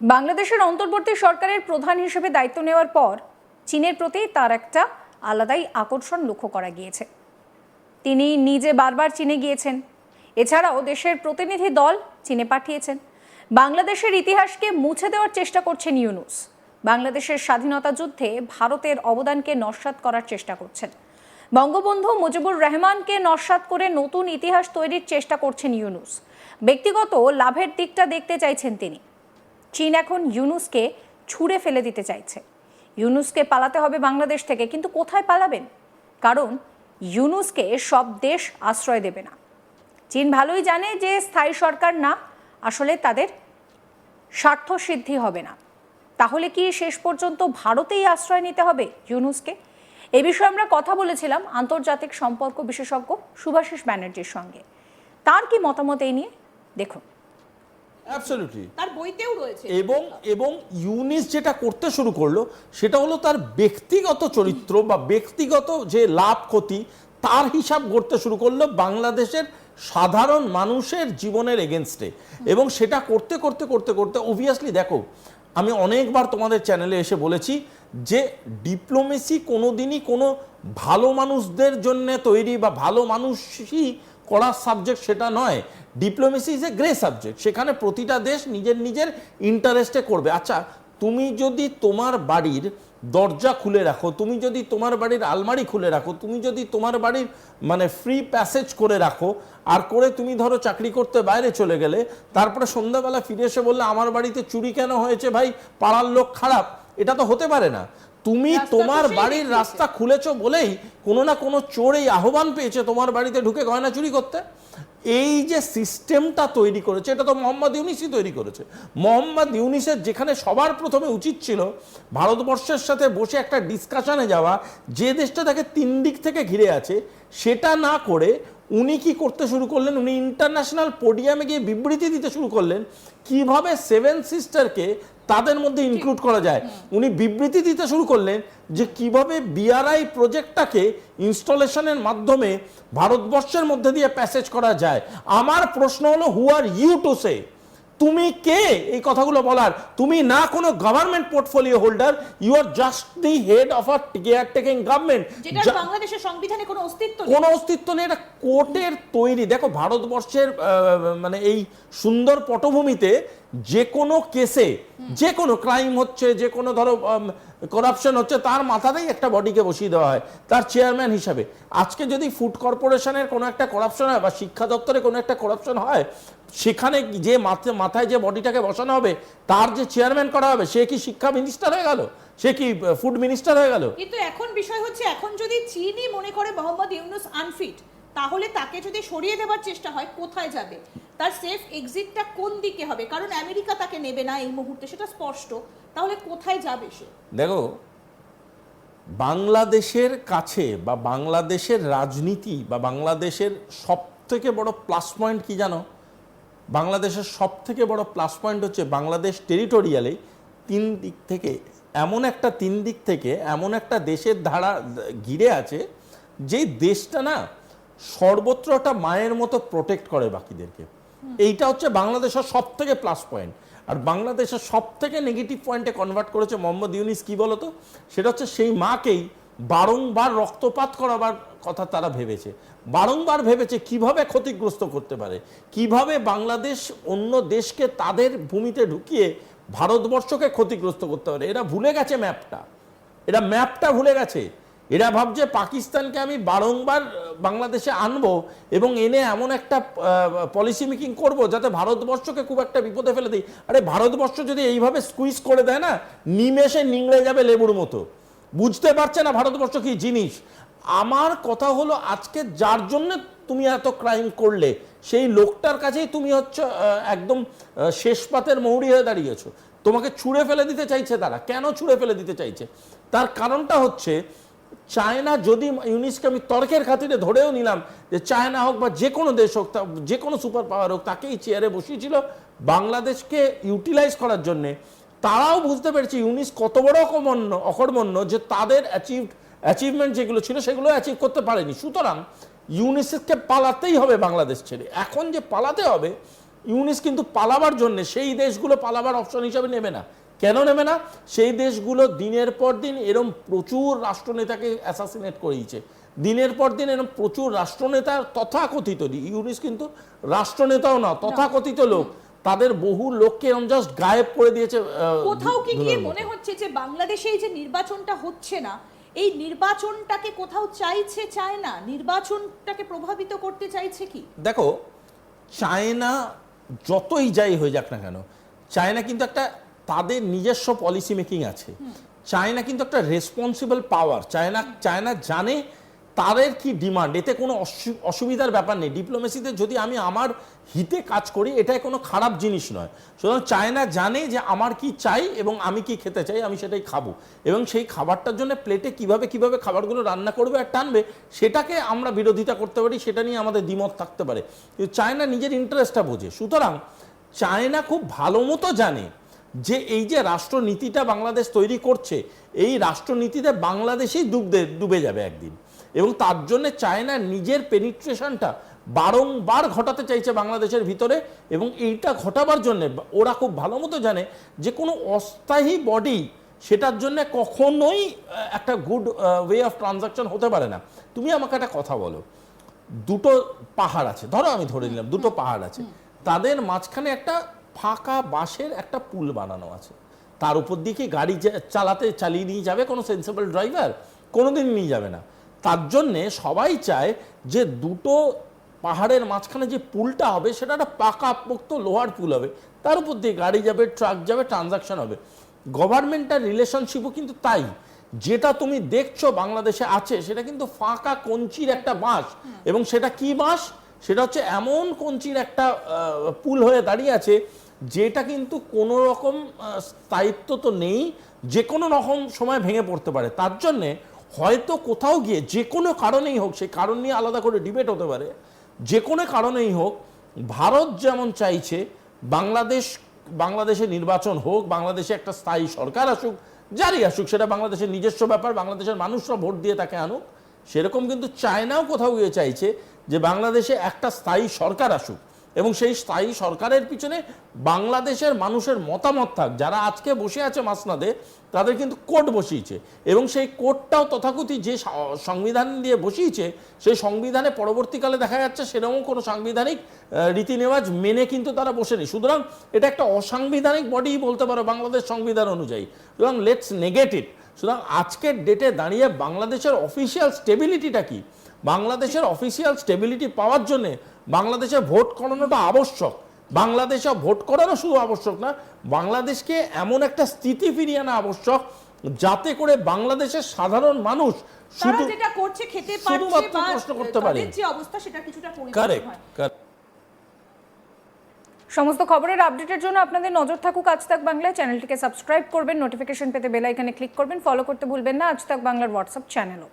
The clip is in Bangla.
বাংলাদেশের অন্তর্বর্তী সরকারের প্রধান হিসেবে দায়িত্ব নেওয়ার পর চীনের প্রতি তার একটা আলাদাই আকর্ষণ লক্ষ্য করা গিয়েছে। তিনি নিজে বারবার চীনে গিয়েছেন। এছাড়াও দেশের প্রতিনিধি দল চীনে পাঠিয়েছেন। বাংলাদেশের ইতিহাসকে মুছে দেওয়ার চেষ্টা করছেন ইউনুস। বাংলাদেশের স্বাধীনতা যুদ্ধে ভারতের অবদানকে নস্যাৎ করার চেষ্টা করছেন। বঙ্গবন্ধু মুজিবুর রহমানকে নস্যাৎ করে নতুন ইতিহাস তৈরির চেষ্টা করছেন ইউনুস। ব্যক্তিগত লাভের দিকটা দেখতে চাইছেন তিনি। চীন এখন ইউনুসকে ছুঁড়ে ফেলে দিতে চাইছে। ইউনুসকে পালাতে হবে বাংলাদেশ থেকে, কিন্তু কোথায় পালাবেন? কারণ ইউনুসকে সব দেশ আশ্রয় দেবে না। চীন ভালোই জানে যে স্থায়ী সরকার না, আসলে তাদের স্বার্থ সিদ্ধি হবে না। তাহলে কি শেষ পর্যন্ত ভারতেই আশ্রয় নিতে হবে ইউনুসকে? এ বিষয়ে আমরা কথা বলেছিলাম আন্তর্জাতিক সম্পর্ক বিশেষজ্ঞ সুভাষিস ব্যানার্জির সঙ্গে। তার কি মতামত এই নিয়ে? দেখুন। অ্যাবসলিউটলি তার বইতেও রয়েছে। এবং এবং ইউনিস যেটা করতে শুরু করল সেটা হলো তার ব্যক্তিগত চরিত্র বা ব্যক্তিগত যে লাভ ক্ষতি তার হিসাব করতে শুরু করল বাংলাদেশের সাধারণ মানুষের জীবনের এগেনস্টে এবং সেটা করতে করতে করতে করতে অবভিয়াসলি দেখো আমি অনেকবার তোমাদের চ্যানেলে এসে বলেছি যে ডিপ্লোমেসি কোনোদিনই কোনো ভালো মানুষদের জন্য তৈরি বা ভালো মানুষই করার সাবজেক্ট সেটা নয় diplomacy is a grey subject সেখানে প্রতিটা দেশ নিজের নিজের ইন্টারেস্টে করবে। আচ্ছা তুমি যদি তোমার বাড়ির দরজা খুলে রাখো, তুমি যদি তোমার বাড়ির আলমারি খুলে রাখো, তুমি যদি তোমার বাড়ির মানে ফ্রি প্যাসেজ করে রাখো, আর করে তুমি ধরো চাকরি করতে বাইরে চলে গেলে, তারপরে সন্ধ্যাবেলা ফিরে এসে বললে, আমার বাড়িতে চুরি কেন হয়েছে ভাই? পাড়ার লোক খারাপ। এটা তো হতে পারে না। তুমি তোমার বাড়ির রাস্তা খুলেছো বলেই কোনো না কোনো চোর এই আহ্বান পেয়েছে তোমার বাড়িতে ঢুকে গয়না চুরি করতে। এই যে সিস্টেমটা তৈরি করেছে এটা তো মোহাম্মদ ইউনিসই তৈরি করেছে। মোহাম্মদ ইউনিসের যেখানে সবার প্রথমে উচিত ছিল ভারতবর্ষের সাথে বসে একটা ডিসকাশনে যাওয়া যে দেশটা তাকে তিন দিক থেকে ঘিরে আছে সেটা না করে উনি কি করতে শুরু করলেন? উনি ইন্টারন্যাশনাল পোডিয়ামে গিয়ে বিবৃতি দিতে শুরু করলেন কীভাবে সেভেন সিস্টারকে তাদের মধ্যে ইনক্লুড করা যায়। উনি বিবৃতি দিতে শুরু করলেন যে কীভাবে বিআরআই প্রজেক্টটাকে ইনস্টলেশনের মাধ্যমে ভারতবর্ষের মধ্যে দিয়ে প্যাসেজ করা যায়। আমার প্রশ্ন হলো হু আর ইউ টু সে তুমি কে? এই কথাগুলো বলার। তুমি না কোনো government portfolio holder you are just the head of a care taking government যেটা বাংলাদেশের সংবিধানে কোনো অস্তিত্ব নেই। কোনো অস্তিত্ব নেই এটা কোর্টের তৈরি। দেখো ভারতবর্ষের মানে এই সুন্দর পটভূমিতে যে কোনো কেসে, যে কোনো ক্রাইম হচ্ছে, যে কোনো ধরো করাপশন হচ্ছে, তার মাথাতেই একটা বডিকে বসিয়ে দেওয়া হয়, তার চেয়ারম্যান হিসাবে। আজকে যদি ফুড কর্পোরেশনের কোনো একটা করাপশন হয় বা শিক্ষা দপ্তরে কোনো একটা করাপশন হয়, সেখানে যে মাথা- মাথায় যে বডিটাকে বসানো হবে, তার যে চেয়ারম্যান করা হবে, সে কি শিক্ষা মিনিস্টার হয়ে গেল? সে কি ফুড মিনিস্টার হয়ে গেল? কিন্তু এখন বিষয় হচ্ছে, এখন যদি চীনই মনে করে মোহাম্মদ ইউনুস আনফিট তাহলে তাকে যদি সরিয়ে দেওয়ার চেষ্টা হয়, কোথায় যাবে? তার সেফ এক্সিটটা কোন দিকে হবে? কারণ আমেরিকা তাকে নেবে না এই মুহূর্তে, সেটা স্পষ্ট। তাহলে কোথায় যাবে সে? দেখো, বাংলাদেশের কাছে বা বাংলাদেশের রাজনীতি বা বাংলাদেশের সব থেকে বড় প্লাস পয়েন্ট কি জানো? বাংলাদেশের সব থেকে বড় প্লাস পয়েন্ট হচ্ছে বাংলাদেশ টেরিটোরিয়ালে তিন দিক থেকে, এমন একটা তিন দিক থেকে, এমন একটা দেশের ধারা ঘিরে আছে যে দেশটা না সর্বত্র একটা মায়ের মতো প্রোটেক্ট করে বাকিদেরকে। এইটা হচ্ছে বাংলাদেশের সব থেকে প্লাস পয়েন্ট আর বাংলাদেশের সব থেকে নেগেটিভ পয়েন্টে কনভার্ট করেছে মোহাম্মদ ইউনিস, কি বলতো? সেটা হচ্ছে সেই মাকেই বারংবার রক্তপাত করাবার কথা তারা ভেবেছে। বারংবার ভেবেছে কীভাবে ক্ষতিগ্রস্ত করতে পারে, কীভাবে বাংলাদেশ অন্য দেশকে তাদের ভূমিতে ঢুকিয়ে ভারতবর্ষকে ক্ষতিগ্রস্ত করতে পারে। এরা ভুলে গেছে ম্যাপটা এরা ম্যাপটা ভুলে গেছে। এরা ভাবছে পাকিস্তানকে আমি বারংবার বাংলাদেশে আনব এবং এনে এমন একটা পলিসি মেকিং করব যাতে ভারতবর্ষকে খুব একটা বিপদে ফেলে দিই। আরে ভারতবর্ষ যদি এইভাবে স্কুইজ করে দেয় না, নিমেষে নিংড়ে যাবে লেবুর মতো। বুঝতে পারছে না ভারতবর্ষ কি জিনিস। আমার কথা হলো আজকে যার জন্য তুমি এত ক্রাইম করলে, সেই লোকটার কাছেই তুমি হচ্ছে একদম শেষ পাতের মৌরি হয়ে দাঁড়িয়েছো। তোমাকে ছুঁড়ে ফেলে দিতে চাইছে তারা। কেন ছুঁড়ে ফেলে দিতে চাইছে? তার কারণটা হচ্ছে চায়না যদি ইউনিসকে আমি তর্কের খাতিরে ধরেও নিলাম যে চায়না হোক বা যে কোনো দেশ হোক যে কোনো সুপার পাওয়ার হোক, তাকেই চেয়ারে বসিয়েছিল বাংলাদেশকে ইউটিলাইজ করার জন্যে। তারাও বুঝতে পেরেছে ইউনিস কত বড় অকমন্য অকর্মণ্য যে তাদের অ্যাচিভড অ্যাচিভমেন্ট যেগুলো ছিল সেগুলো অ্যাচিভ করতে পারেনি। সুতরাং ইউনিসেফকে পালাতেই হবে বাংলাদেশ ছেড়ে। এখন যে পালাতে হবে, ইউনিস কিন্তু পালাবার জন্য, সেই দেশগুলো পালাবার অপশন হিসাবে নেবে না। কেন নেবে না? সেই দেশগুলো দিনের পর দিন এরম প্রচুর রাষ্ট্রনেতাকে অ্যাসাসিনেট করিয়েছে দিনের পর দিন এরম প্রচুর রাষ্ট্রনেতার তথাকথিত ইউনিস কিন্তু রাষ্ট্রনেতাও না তথাকথিত লোক। তাদের বহু লোককে এরম জাস্ট গায়েব করে দিয়েছে কোথাও কি গিয়ে মনে হচ্ছে যে বাংলাদেশে এই যে নির্বাচনটা হচ্ছে না এই নির্বাচনটাকে কোথাও চাইছে চায় না নির্বাচনটাকে প্রভাবিত করতে চাইছে কি? দেখো চায়না যতই যাই হয়ে যাক না কেন চায়না কিন্তু একটা তাদের নিজস্ব পলিসি মেকিং আছে। চায়না কিন্তু একটা রেসপন্সিবল পাওয়ার চায়না চায়না জানে তাদের কি ডিমান্ড এতে কোনো অসু- অসুবিধার ব্যাপার নেই। ডিপ্লোমেসিতে যদি আমি আমার হিতে কাজ করি, এটাই কোনো খারাপ জিনিস নয়। সুতরাং চায়না জানে যে আমার কি চাই এবং আমি কি খেতে চাই, আমি সেটাই খাব। এবং সেই খাবারটার জন্য প্লেটে কীভাবে কীভাবে খাবারগুলো রান্না করবে আর টানবে, সেটাকে আমরা বিরোধিতা করতে পারি, সেটা নিয়ে আমাদের দ্বিমত থাকতে পারে। চায়না নিজের ইন্টারেস্টটা বোঝে। সুতরাং চায়না খুব ভালো মতো জানে যে এই যে রাষ্ট্রনীতিটা বাংলাদেশ তৈরি করছে, এই রাষ্ট্রনীতিতে বাংলাদেশেই ডুবতে, ডুবে যাবে একদিন। এবং তার জন্য চায়না নিজের পেনিট্রেশনটা বারংবার ঘটাতে চাইছে বাংলাদেশের ভিতরে এবং এইটা ঘটাবার জন্য ওরা খুব ভালো মতো জানে যে কোনো অস্থায়ী বডি সেটার জন্য কখনোই একটা গুড ওয়ে অফ ট্রানজাকশন হতে পারে না। তুমি আমাকে একটা কথা বলো। দুটো পাহাড় আছে, ধরো আমি ধরে নিলাম, দুটো পাহাড় আছে। তাদের মাঝখানে একটা ফাঁকা বাঁশের একটা পুল বানানো আছে। তার উপর দিকে গাড়ি চালাতে চালিয়ে নিয়ে যাবে কোনো সেন্সেবল ড্রাইভার কোনোদিন নিয়ে যাবে না। তার জন্যে সবাই চায় যে দুটো পাহাড়ের মাঝখানে যে পুলটা হবে সেটা একটা পাকা পোক্ত লোহার পুল হবে। তার উপর দিয়ে গাড়ি যাবে ট্রাক যাবে ট্রানজাকশন হবে। গভর্নমেন্টের রিলেশনশিপও কিন্তু তাই। যেটা তুমি দেখছ বাংলাদেশে আছে সেটা কিন্তু ফাঁকা কঞ্চির একটা বাঁশ। এবং সেটা কি বাঁশ? সেটা হচ্ছে এমন কঞ্চির একটা পুল হয়ে দাঁড়িয়ে আছে যেটা কিন্তু কোনো রকম স্থায়িত্ব তো নেই, যে কোনো রকম সময় ভেঙে পড়তে পারে। তার জন্যে হয়তো কোথাও গিয়ে যে কোনো কারণেই হোক, সেই কারণ নিয়ে আলাদা করে ডিবেট হতে পারে, যে কোনো কারণেই হোক, ভারত যেমন চাইছে, বাংলাদেশ, বাংলাদেশে নির্বাচন হোক, বাংলাদেশে একটা স্থায়ী সরকার আসুক, যারই আসুক, সেটা বাংলাদেশের নিজস্ব ব্যাপার, বাংলাদেশের মানুষরা ভোট দিয়ে তাকে আনুক, সেরকম কিন্তু চায়নাও কোথাও গিয়ে চাইছে যে বাংলাদেশে একটা স্থায়ী সরকার আসুক। এবং সেই স্থায়ী সরকারের পিছনে বাংলাদেশের মানুষের মতামত থাক। যারা আজকে বসে আছে মাসনাদে তাদের কিন্তু কোর্ট বসিয়েছে এবং সেই কোর্টটাও তথাকথিত যে সংবিধান দিয়ে বসিয়েছে সেই সংবিধানে পরবর্তীকালে দেখা যাচ্ছে সেরকম কোনো সাংবিধানিক আহ, রীতি নেওয়াজ মেনে কিন্তু তারা বসেনি। সুতরাং এটা একটা অসাংবিধানিক বডি বলতে পারো বাংলাদেশ সংবিধান অনুযায়ী। সুতরাং লেটস নেগেটিভ সুতরাং আজকের ডেটে দাঁড়িয়ে বাংলাদেশের অফিসিয়াল স্টেবিলিটিটা কি? বাংলাদেশের অফিসিয়াল স্টেবিলিটি পাওয়ার জন্য বাংলাদেশে ভোট করানোটা আবশ্যক। বাংলাদেশে ভোট করানো শুধু আবশ্যক না বাংলাদেশকে এমন একটা স্থিতি ফিরিয়ে আনা আবশ্যক যাতে করে বাংলাদেশের সাধারণ মানুষ শুধু যেটা করছে খেতে পারছে বা প্রশ্ন করতে পারে। যে অবস্থা সেটা কিছুটা কারেক্ট সমস্ত খবরের আপডেটের জন্য আপনাদের নজর থাকুক আজ তাক বাংলায়। চ্যানেলটিকে সাবস্ক্রাইব করবেন নোটিফিকেশন পেতে বেল আইকনে ক্লিক করবেন ফলো করতে ভুলবেন না। আজ তাক বাংলার হোয়াটসঅ্যাপ চ্যানেলও।